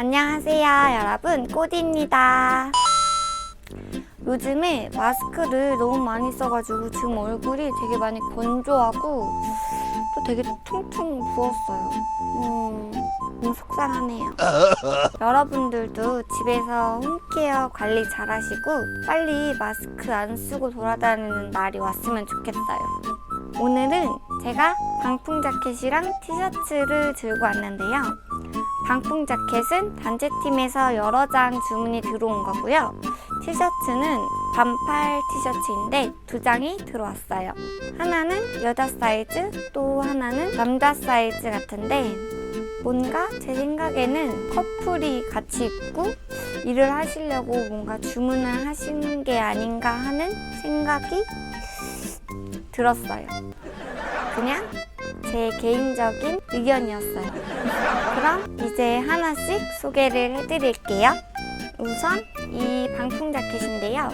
안녕하세요, 여러분. 꼬디입니다. 요즘에 마스크를 너무 많이 써가지고 지금 얼굴이 되게 많이 건조하고 또 되게 퉁퉁 부었어요. 음, 너무 속상하네요. 여러분들도 집에서 홈케어 관리 잘 하시고 빨리 마스크 안 쓰고 돌아다니는 날이 왔으면 좋겠어요. 오늘은 제가 방풍 자켓이랑 티셔츠를 들고 왔는데요. 방풍 자켓은 단체팀에서 여러 장 주문이 들어온 거고요. 티셔츠는 반팔 티셔츠인데 두 장이 들어왔어요. 하나는 여자 사이즈, 또 하나는 남자 사이즈 같은데 뭔가 제 생각에는 커플이 같이 입고 일을 하시려고 뭔가 주문을 하신 게 아닌가 하는 생각이 들었어요. 그냥 제 개인적인 의견이었어요. 그럼 이제 하나씩 소개를 해드릴게요. 우선 이 방풍 자켓인데요.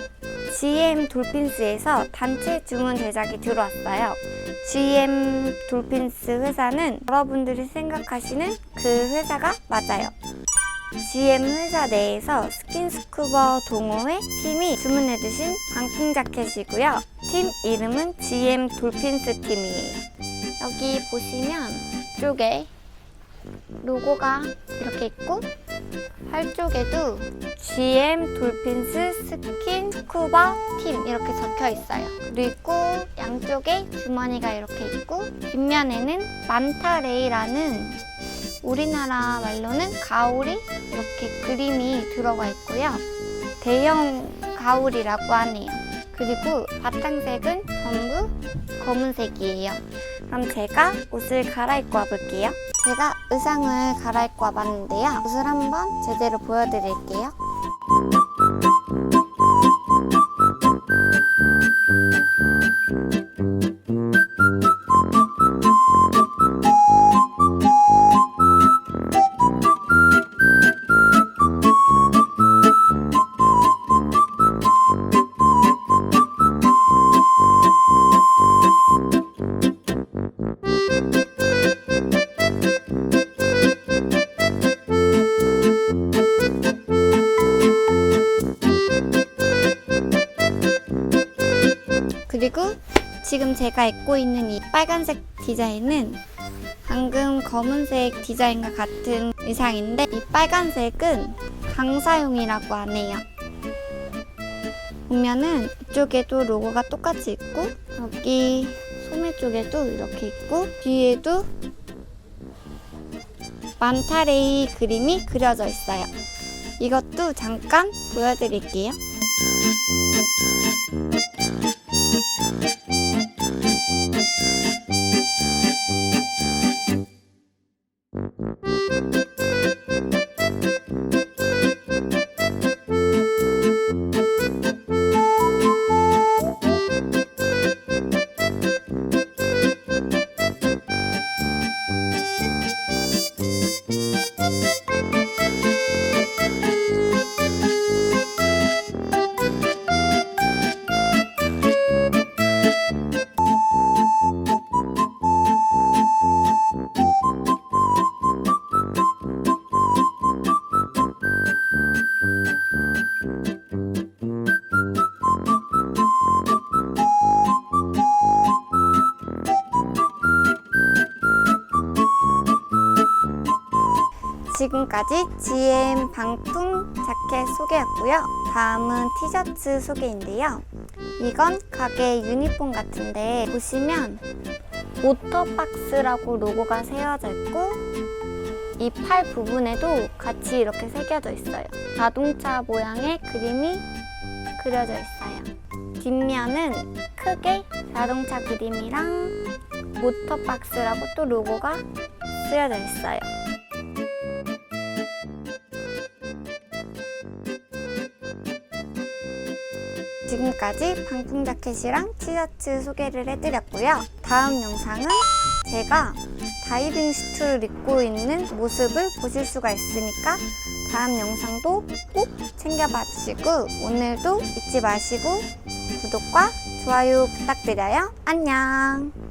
GM 돌핀스에서 단체 주문 제작이 들어왔어요. GM 돌핀스 회사는 여러분들이 생각하시는 그 회사가 맞아요. GM 회사 내에서 스킨스쿠버 동호회 팀이 주문해주신 방풍 자켓이고요. 팀 이름은 GM 돌핀스 팀이에요. 여기 보시면 쪽에 로고가 이렇게 있고 팔 쪽에도 GM 돌핀스 스킨 스쿠버 팀 이렇게 적혀 있어요. 그리고 양쪽에 주머니가 이렇게 있고 뒷면에는 만타레이라는 우리나라 말로는 가오리 이렇게 그림이 들어가 있고요. 대형 가오리라고 하네요. 그리고 바탕색은 전부 검은색이에요. 그럼 제가 옷을 갈아입고 와볼게요. 제가 의상을 갈아입고 와봤는데요. 옷을 한번 제대로 보여드릴게요. 그리고 지금 제가 입고 있는 이 빨간색 디자인은 방금 검은색 디자인과 같은 의상인데 이 빨간색은 강사용이라고 하네요. 보면은 이쪽에도 로고가 똑같이 있고 여기 소매 쪽에도 이렇게 있고 뒤에도 만타레이 그림이 그려져 있어요. 이것도 잠깐 보여드릴게요. 지금까지 GM 방풍 자켓 소개였고요. 다음은 티셔츠 소개인데요. 이건 가게 유니폼 같은데 보시면 모터박스라고 로고가 새어져 있고 이 팔 부분에도 같이 이렇게 새겨져 있어요. 자동차 모양의 그림이 그려져 있어요. 뒷면은 크게 자동차 그림이랑 모터박스라고 또 로고가 쓰여져 있어요. 지금까지 방풍 자켓이랑 티셔츠 소개를 해드렸고요. 다음 영상은 제가 다이빙 슈트를 입고 있는 모습을 보실 수가 있으니까 다음 영상도 꼭 챙겨봐 주시고 오늘도 잊지 마시고 구독과 좋아요 부탁드려요. 안녕!